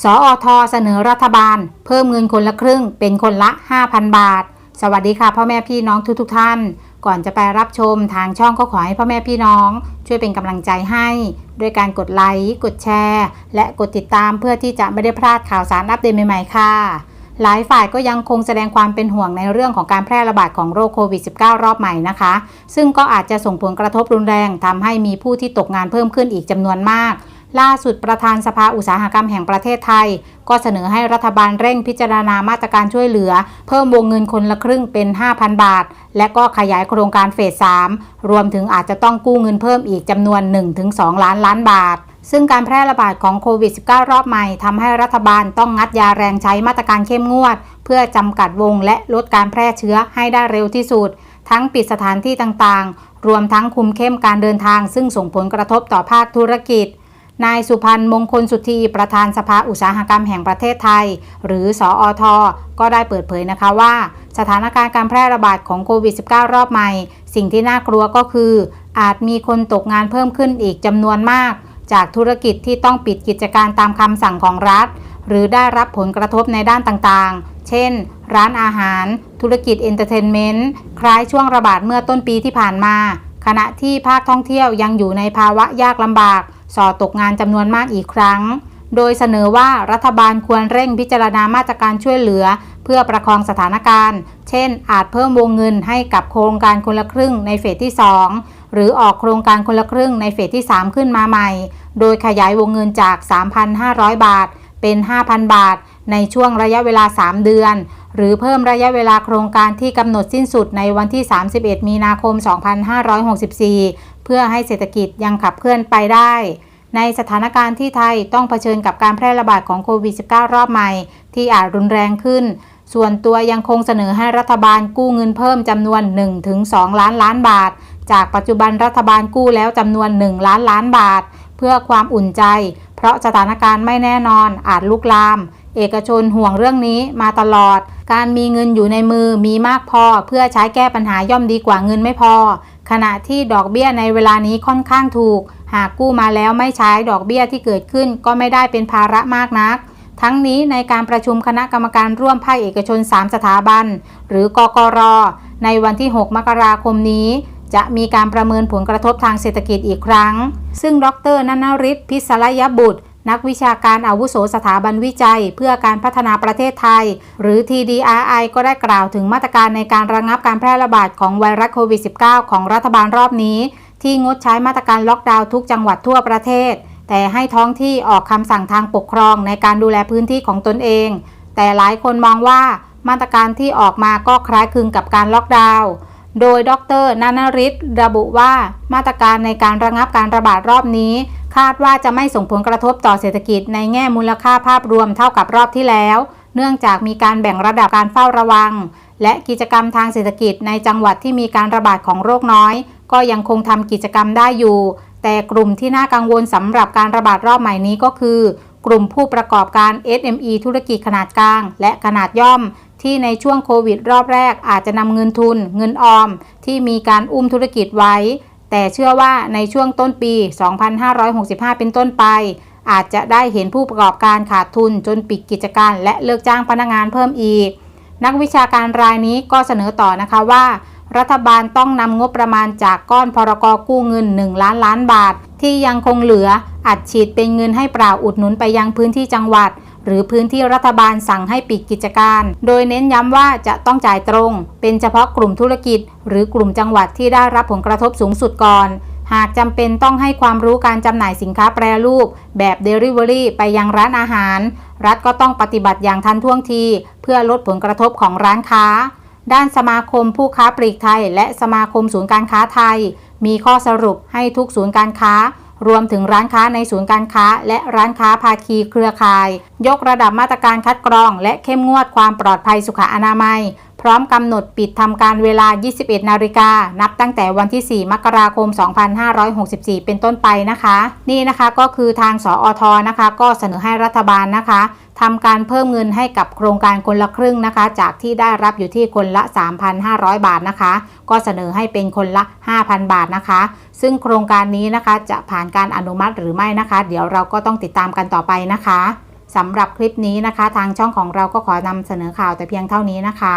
สออทเสนอรัฐบาล เพิ่มเงินคนละครึ่งเป็นคนละ 5,000 บาท สวัสดีค่ะพ่อแม่พี่น้องทุกๆทท่าน ก่อนจะไปรับชมทางช่องก็ขอให้พ่อแม่พี่น้อง ช่วยเป็นกำลังใจให้ด้วยการกดไลค์กดแชร์ และกดติดตามเพื่อที่จะไม่ได้พลาดข่าวสารอัปเดตใหม่ๆ ค่ะ หลายฝ่ายก็ยังคงแสดงความเป็นห่วงในเรื่องของการแพร่ระบาดของโรคโควิด -19 รอบใหม่นะคะ ซึ่งก็อาจจะส่งผลกระทบรุนแรงทำให้มีผู้ที่ตกงานเพิ่มขึ้นอีกจำนวนมาก ล่าสุดประธานสภาอุตสาหกรรมแห่งประเทศไทย ก็เสนอให้รัฐบาลเร่งพิจารณามาตรการช่วยเหลือ เพิ่มวงเงินคนละครึ่งเป็น 5,000 บาท และก็ขยายโครงการเฟส 3 รวมถึงอาจจะต้องกู้เงินเพิ่มอีกจำนวน 1-2 ล้านล้านบาท ซึ่งการแพร่ระบาดของโควิด -19 รอบใหม่ทำให้รัฐบาลต้องงัดยาแรงใช้มาตรการเข้มงวด เพื่อจำกัดวงและลดการแพร่เชื้อให้ได้เร็วที่สุด ทั้งปิดสถานที่ต่างๆ รวมทั้งคุมเข้มการเดินทาง ซึ่งส่งผลกระทบต่อภาคธุรกิจ นายสุพันธ์มงคลสุธีประธานสภาอุตสาหกรรมแห่งประเทศไทย หรือสออทก็ได้เปิดเผยนะคะว่า สถานการณ์การแพร่ระบาดของโควิด -19 รอบใหม่ สิ่งที่น่ากลัวก็คือ อาจมีคนตกงานเพิ่มขึ้นอีกจำนวนมาก จากธุรกิจที่ต้องปิดกิจการตามคำสั่งของรัฐ หรือได้รับผลกระทบในด้านต่างๆ เช่น ร้านอาหาร ธุรกิจเอนเตอร์เทนเมนต์คล้ายช่วงระบาดเมื่อต้นปีที่ผ่านมา ขณะที่ภาคท่องเที่ยวยังอยู่ในภาวะยากลำบาก ส่อตกงานจำนวนมากอีกครั้ง โดยเสนอว่ารัฐบาลควรเร่งพิจารณามาตรการช่วยเหลือ เพื่อประคองสถานการณ์ เช่น อาจเพิ่มวงเงินให้กับโครงการคนละครึ่งในเฟสที่ 2 หรือออกโครงการคนละครึ่งในเฟสที่ 3 ขึ้นมาใหม่ โดยขยายวงเงินจาก 3,500 บาท เป็น 5,000 บาท ในช่วงระยะเวลา 3 เดือน หรือเพิ่มระยะเวลาโครงการที่กำหนดสิ้นสุดในวันที่ 31 มีนาคม 2564 เพื่อให้เศรษฐกิจยังขับเคลื่อนไปได้ ในสถานการณ์ที่ไทยต้องเผชิญกับการแพร่ระบาดของโควิด -19 รอบใหม่ ที่อาจรุนแรงขึ้น ส่วนตัวยังคงเสนอให้รัฐบาลกู้เงินเพิ่มจำนวน 1-2 ล้านล้านบาท จากปัจจุบันรัฐบาลกู้แล้วจำนวน 1 ล้านล้านบาท เพื่อความอุ่นใจ เพราะสถานการณ์ไม่แน่นอนอาจลุกลาม เอกชนห่วงเรื่องนี้มาตลอด การมีเงินอยู่ในมือมีมากพอ เพื่อใช้แก้ปัญหาย่อมดีกว่าเงินไม่พอ ขณะที่ดอกเบี้ยในเวลานี้ค่อนข้างถูก หากกู้มาแล้วไม่ใช้ดอกเบี้ยที่เกิดขึ้นก็ไม่ได้เป็นภาระมากนักทั้งนี้ในการประชุมคณะกรรมการร่วมภาคเอกชน 3 สถาบัน หรือกกร ในวันที่ 6 มกราคมนี้ จะมีการประเมินผลกระทบทางเศรษฐกิจอีกครั้ง ซึ่งดรนันริศพิศรยบุตร นักวิชาการอาวุโสสถาบันวิจัย เพื่อการพัฒนาประเทศไทย หรือ TDRI ก็ได้กล่าวถึงมาตรการในการระงับการแพร่ระบาดของไวรัสโควิด -19 ของรัฐบาลรอบนี้ ที่งดใช้มาตรการล็อกดาวน์ทุกจังหวัดทั่วประเทศ แต่ให้ท้องที่ออกคำสั่งทางปกครองในการดูแลพื้นที่ของตนเอง แต่หลายคนมองว่ามาตรการที่ออกมาก็คล้ายคลึงกับการล็อกดาวน์ โดยดรนานาริศระบุว่ามาตรการในการระงับการระบาดรอบนี้ คาดว่าจะไม่ส่งผลกระทบต่อเศรษฐกิจในแง่มูลค่าภาพรวมเท่ากับรอบที่แล้ว เนื่องจากมีการแบ่งระดับการเฝ้าระวัง และกิจกรรมทางเศรษฐกิจในจังหวัดที่มีการระบาดของโรคน้อย ก็ยังคงทำกิจกรรมได้อยู่ แต่กลุ่มที่น่ากังวลสำหรับการระบาดรอบใหม่นี้ก็คือกลุ่มผู้ประกอบการ SME ธุรกิจขนาดกลาง และขนาดย่อม ที่ในช่วงโควิดรอบแรกอาจจะนำเงินทุน เงินออม ที่มีการอุ้มธุรกิจไว้ แต่เชื่อว่าในช่วงต้นปี 2565 เป็นต้นไป อาจจะได้เห็นผู้ประกอบการขาดทุนจนปิดกิจการและเลิกจ้างพนักงานเพิ่มอีก นักวิชาการรายนี้ก็เสนอต่อนะคะว่า รัฐบาลต้องนำงบประมาณจากก้อนพรกกู้เงิน 1 ล้านล้านบาท ที่ยังคงเหลืออัดฉีดเป็นเงินให้เปล่าอุดหนุนไปยังพื้นที่จังหวัด หรือพื้นที่รัฐบาลสั่งให้ปิดกิจการ โดยเน้นย้ำว่าจะต้องจ่ายตรง เป็นเฉพาะกลุ่มธุรกิจ หรือกลุ่มจังหวัดที่ได้รับผลกระทบสูงสุดก่อน หากจำเป็นต้องให้ความรู้การจำหน่ายสินค้าแปรรูป แบบ Delivery ไปยังร้านอาหาร รัฐก็ต้องปฏิบัติอย่างทันท่วงที เพื่อลดผลกระทบของร้านค้า ด้านสมาคมผู้ค้าปลีกไทย และสมาคมศูนย์การค้าไทย มีข้อสรุปให้ทุกศูนย์การค้า รวมถึงร้านค้าในศูนย์การค้า และร้านค้าภาคีเครือข่าย ยกระดับมาตรการคัดกรอง และเข้มงวดความปลอดภัยสุขอนามัย พร้อมกำหนดปิดทำการเวลา 21 นาฬิกา นับตั้งแต่วันที่ 4 มกราคม 2564 เป็นต้นไปนะคะ นี่นะคะก็คือทางสออทนะคะ ก็เสนอให้รัฐบาลนะคะทำการเพิ่มเงินให้กับโครงการคนละครึ่งนะคะ จากที่ได้รับอยู่ที่คนละ 3,500 บาทนะคะ ก็เสนอให้เป็นคนละ 5,000 บาทนะคะ ซึ่งโครงการนี้นะคะจะผ่านการอนุมัติหรือไม่นะคะ เดี๋ยวเราก็ต้องติดตามกันต่อไปนะคะสำหรับคลิปนี้นะคะ ทางช่องของเราก็ขอนำเสนอข่าวแต่เพียงเท่านี้นะคะ